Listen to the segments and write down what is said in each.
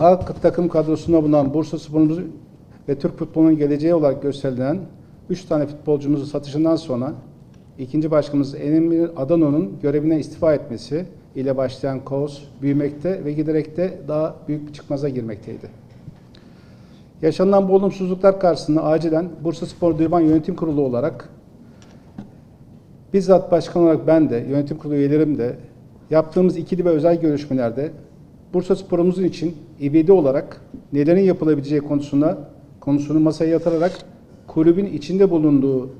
A takım kadrosunda bulunan Bursa Spor'umuz ve Türk futbolunun geleceği olarak gösterilen 3 tane futbolcumuzun satışından sonra ikinci başkanımız Emir Adano'nun görevine istifa etmesi ile başlayan kaos büyümekte ve giderek de daha büyük bir çıkmaza girmekteydi. Yaşanılan bu olumsuzluklar karşısında acilen Bursa Spor Divan Yönetim Kurulu olarak bizzat başkan olarak ben de, yönetim kurulu üyelerim de yaptığımız ikili ve özel görüşmelerde Bursa Spor'umuzun için ibedi olarak nelerin yapılabileceği konusunda konusunu masaya yatırarak kulübün içinde bulunduğu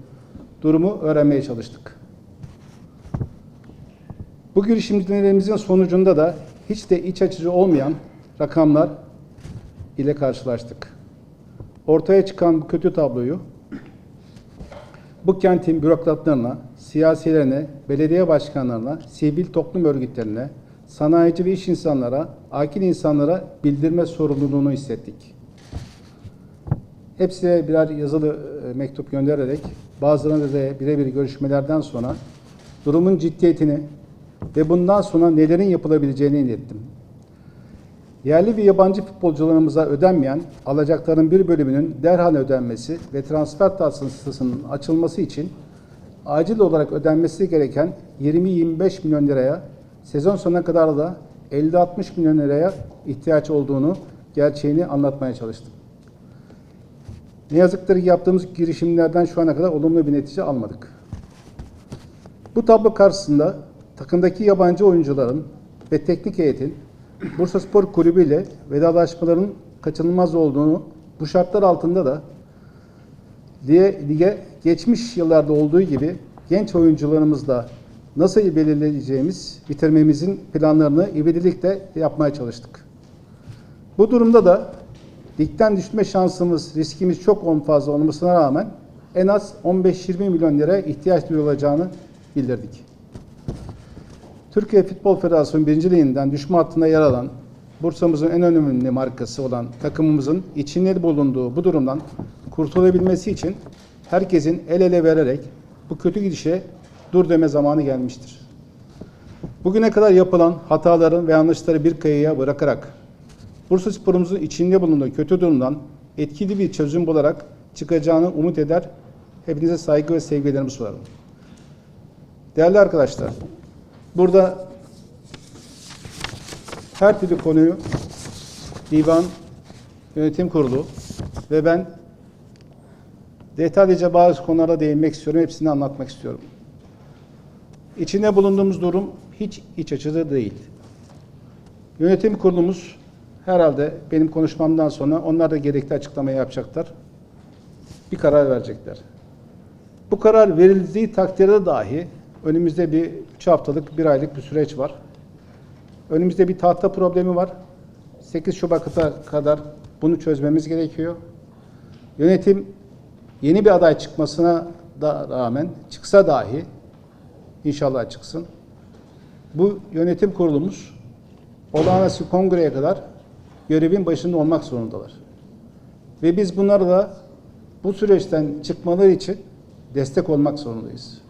durumu öğrenmeye çalıştık. Bu girişimlerimizin sonucunda da hiç de iç açıcı olmayan rakamlar ile karşılaştık. Ortaya çıkan bu kötü tabloyu bu kentin bürokratlarına, siyasilerine, belediye başkanlarına, sivil toplum örgütlerine, sanayici ve iş insanlara, akil insanlara bildirme sorumluluğunu hissettik. Hepsine birer yazılı e, mektup göndererek bazılarına da birebir görüşmelerden sonra durumun ciddiyetini ve bundan sonra nelerin yapılabileceğini ilettim. Yerli ve yabancı futbolcularımıza ödenmeyen alacakların bir bölümünün derhal ödenmesi ve transfer tahsisinin açılması için acil olarak ödenmesi gereken 20-25 milyon liraya sezon sonuna kadar da 50-60 milyon liraya ihtiyaç olduğunu gerçeğini anlatmaya çalıştım. Ne yazıktır ki yaptığımız girişimlerden şu ana kadar olumlu bir netice almadık. Bu tablo karşısında takımdaki yabancı oyuncuların ve teknik heyetin Bursa Spor Kulübü ile vedalaşmaların kaçınılmaz olduğunu, bu şartlar altında da lige, lige geçmiş yıllarda olduğu gibi genç oyuncularımızla nasıl belirleyeceğimiz, bitirmemizin planlarını ivedilikle yapmaya çalıştık. Bu durumda da ligden düşme şansımız, riskimiz çok fazla olmasına rağmen en az 15-20 milyon liraya ihtiyaç duyulacağını bildirdik. Türkiye Futbol Federasyonu 1. Liginden düşme hattında yer alan Bursa'mızın en önemli markası olan takımımızın içinde bulunduğu bu durumdan kurtulabilmesi için herkesin el ele vererek bu kötü gidişe dur deme zamanı gelmiştir. Bugüne kadar yapılan hataların ve yanlışları bir kayaya bırakarak Bursa sporumuzun içinde bulunduğu kötü durumdan etkili bir çözüm bularak çıkacağını umut eder. Hepinize saygı ve sevgilerimi sunarım. Değerli arkadaşlar, burada her türlü konuyu divan, yönetim kurulu ve ben detaylıca bazı konulara değinmek istiyorum. Hepsini anlatmak istiyorum. İçinde bulunduğumuz durum hiç iç açıcı değil. Yönetim kurulumuz herhalde benim konuşmamdan sonra onlar da gerekli açıklamayı yapacaklar. Bir karar verecekler. Bu karar verildiği takdirde dahi önümüzde bir 3 haftalık, bir aylık bir süreç var. Önümüzde bir tahta problemi var. 8 Şubat'a kadar bunu çözmemiz gerekiyor. Yönetim yeni bir aday çıkmasına da rağmen çıksa dahi inşallah çıksın. Bu yönetim kurulumuz olağanüstü kongreye kadar görevin başında olmak zorundalar. Ve biz bunlara da bu süreçten çıkmaları için destek olmak zorundayız.